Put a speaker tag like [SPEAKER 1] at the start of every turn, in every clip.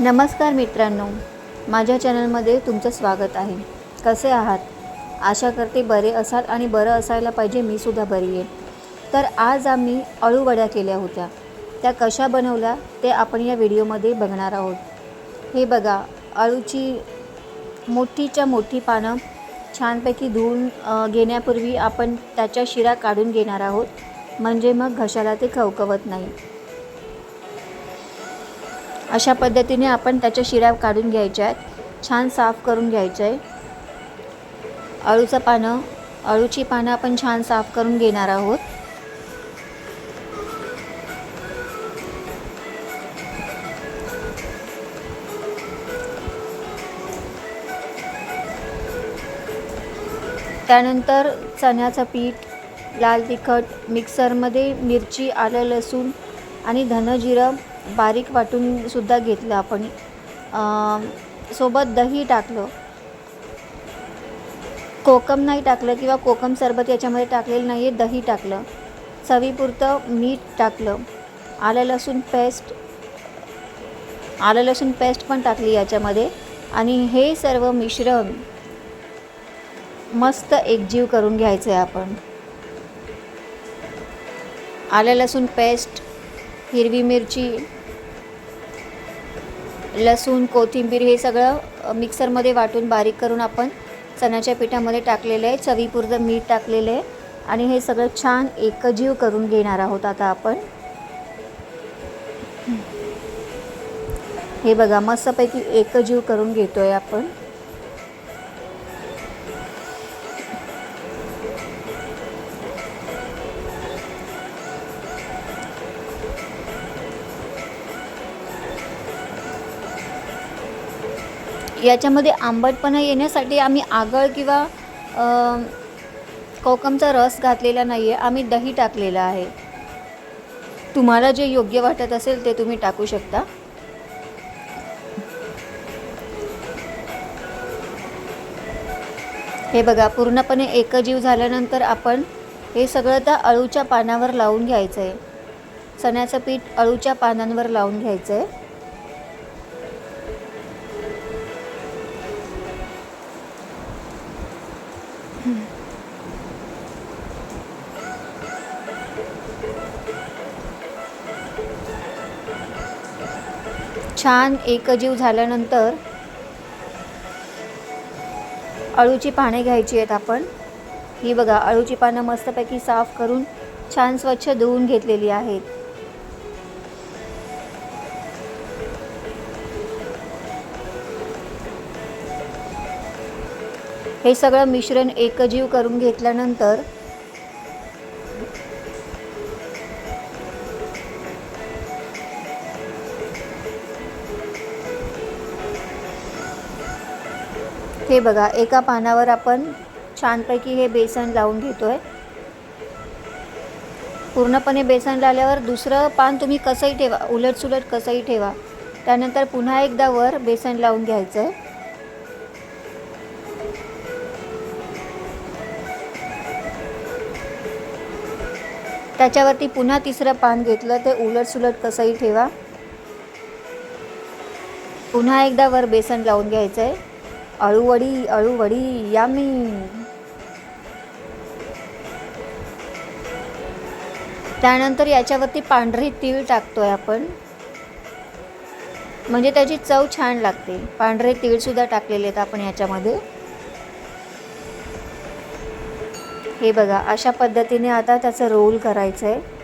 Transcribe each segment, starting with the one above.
[SPEAKER 1] नमस्कार मित्रांनो. माझ्या चॅनलमध्ये तुमचं स्वागत आहे. कसे आहात? आशा करते बरे असाल आणि बरं असायला पाहिजे मी सुद्धा बरी आहे. तर आज आम्ही अळूवड्या केल्या होत्या. त्या कशा बनवल्या ते आपण या व्हिडिओमध्ये बघणार आहोत. हे बघा अळूची मोठीच्या मोठी पानं छानपैकी धुवून घेण्यापूर्वी आपण त्याच्या शिरा काढून घेणार आहोत. म्हणजे मग घशाला ते खवकवत नाही. अशा पद्धतीने आपण त्याच्या शिऱ्या काढून घ्यायच्या आहेत. छान साफ करून घ्यायचं आहे अळूचं पानं अळूची पानं आपण छान साफ करून घेणार आहोत. त्यानंतर चण्याचं पीठ लाल तिखट मिक्सरमध्ये मिरची आलं लसूण आणि धनजिरं बारीक वाटूनसुद्धा घेतलं आपण. सोबत दही टाकलं. कोकम नाही टाकलं किंवा कोकम सरबत याच्यामध्ये टाकलेलं नाही आहे दही टाकलं. चवीपुरतं मीठ टाकलं. आलं लसूण पेस्ट आलं लसूण पेस्ट पण टाकली याच्यामध्ये. आणि हे सर्व मिश्रण मस्त एकजीव करून घ्यायचं आहे आपण. आलं लसूण पेस्ट हिरवी मिरची लसूण कोथिंबीर हे सगळं मिक्सरमध्ये वाटून बारीक करून आपण चण्याच्या पिठामध्ये टाकलेलं आहे. चवीपुरतं मीठ टाकलेलं आहे. आणि हे सगळं छान एकजीव करून घेणार आहोत आता आपण. हे बघा मस्तपैकी एकजीव करून घेतो आहे आपण. याच्यामध्ये आंबटपणा येण्यासाठी आम्ही आगळ किंवा कोकमचा रस घातलेला नाही आहे आम्ही दही टाकलेलं आहे. तुम्हाला जे योग्य वाटत असेल ते तुम्ही टाकू शकता. हे बघा पूर्णपणे एकजीव झाल्यानंतर आपण हे सगळं त्या अळूच्या पानावर लावून घ्यायचं आहे चण्याचं पीठ अळूच्या पानांवर लावून घ्यायचं आहे छान एकजीव झाल्यानंतर अळूची पाने घ्यायची आहेत आपण. ही बघा अळूची पानं मस्तपैकी साफ करून छान स्वच्छ धुवून घेतलेली आहेत. हे सगळं मिश्रण एकजीव करून घेतल्यानंतर हे बघा एका पानावर आपण छानपैकी हे बेसन लावून घेतोय. पूर्णपणे बेसन लावल्यावर दुसरं पान तुम्ही कसंही ठेवा उलटसुलट कसंही ठेवा. त्यानंतर पुन्हा एकदा वर बेसन लावून घ्यायचं आहे त्याच्यावरती पुन्हा तिसरं पान घेतलं ते उलटसुलट कसंही ठेवा. पुन्हा एकदा वर बेसन लावून घ्यायचं आहे अळूवडी अळूवडी या मी त्यानंतर याच्यावरती पांढरी तीळ टाकतोय आपण. म्हणजे त्याची चव छान लागते. पांढरे तीळसुद्धा टाकलेले आहेत आपण याच्यामध्ये. हे बघा अशा पद्धतीने आता त्याचं रोल करायचं आहे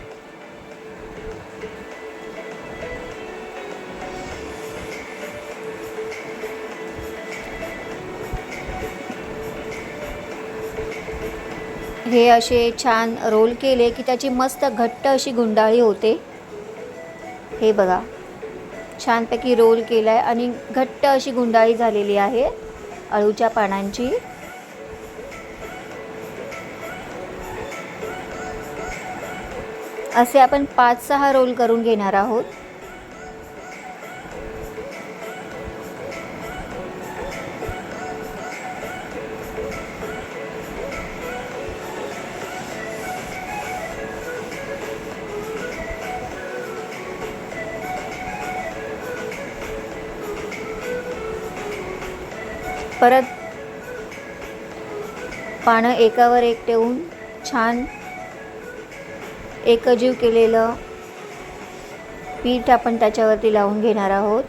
[SPEAKER 1] हे असे छान रोल केले की त्याची मस्त घट्ट अशी गुंडाळी होते. हे बघा छानपैकी रोल केला आहे आणि घट्ट अशी गुंडाळी झालेली आहे अळूच्या पानांची. असे आपण पाच सहा रोल करून घेणार आहोत. परत पानं एकावर एक ठेवून छान एकजीव केलेलं पीठ आपण त्याच्यावरती लावून घेणार आहोत.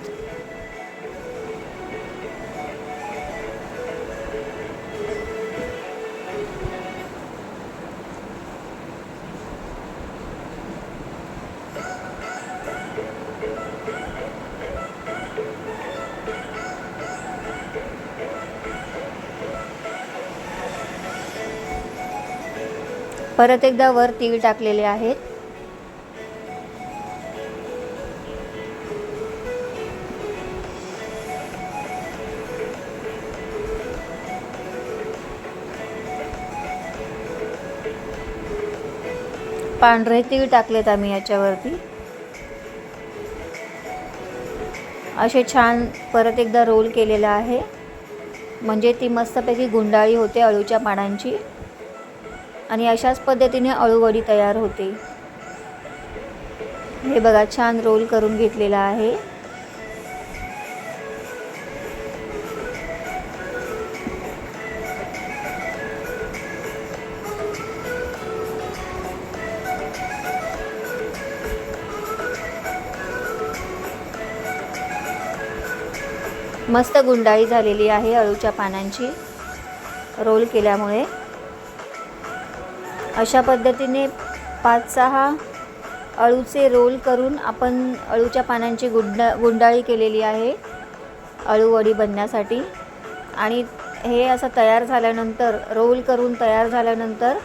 [SPEAKER 1] परत एकदा वर तीळ टाकलेले आहेत. पांढरे तीळ टाकलेत आम्ही याच्यावरती. असे छान परत एकदा रोल केलेला आहे. म्हणजे ती मस्तपैकी गुंडाळी होते अळूच्या पानांची. आणि अशाच पद्धतीने अळूवडी तयार होते. हे बघा छान रोल करून घेतलेला आहे. मस्त गुंडाळी झालेली आहे अळूच्या पानांची. रोल केल्यामुळे. अशा पद्धतीने पाच सहा अळूचे रोल करून आपण अळूच्या पानांची गुंडा गुंडाळी केलेली आहे अळूवडी बनण्यासाठी. आणि हे असं तयार झाल्यानंतर रोल करून तयार झाल्यानंतर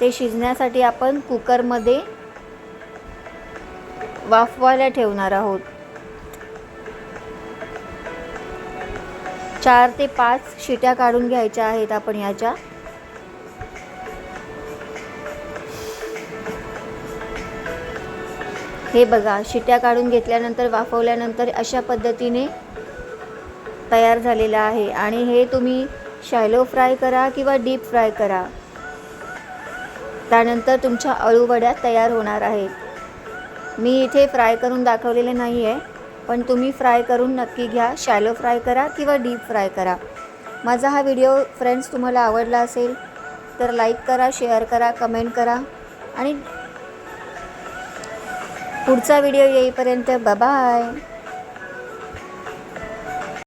[SPEAKER 1] ते शिजण्यासाठी आपण कुकरमध्ये वाफवायला ठेवणार आहोत. चार ते पाच शिट्या काढून घ्यायच्या आहेत आपण याच्या. हे बघा शिट्या काढून घेतल्यानंतर वाफवल्यानंतर अशा पद्धतीने तयार झालेलं आहे. आणि हे तुम्ही शॅलो फ्राय करा किंवा डीप फ्राय करा. त्यानंतर तुमच्या अळूवड्या तयार होणार आहेत. मी इथे फ्राय करून दाखवलेले नाही आहे पण तुम्ही फ्राय करून नक्की घ्या. शॅलो फ्राय करा किंवा डीप फ्राय करा. माझा हा व्हिडिओ फ्रेंड्स तुम्हाला आवडला असेल तर लाईक करा शेअर करा कमेंट करा. आणि पुढचा व्हिडिओ येईपर्यंत बाय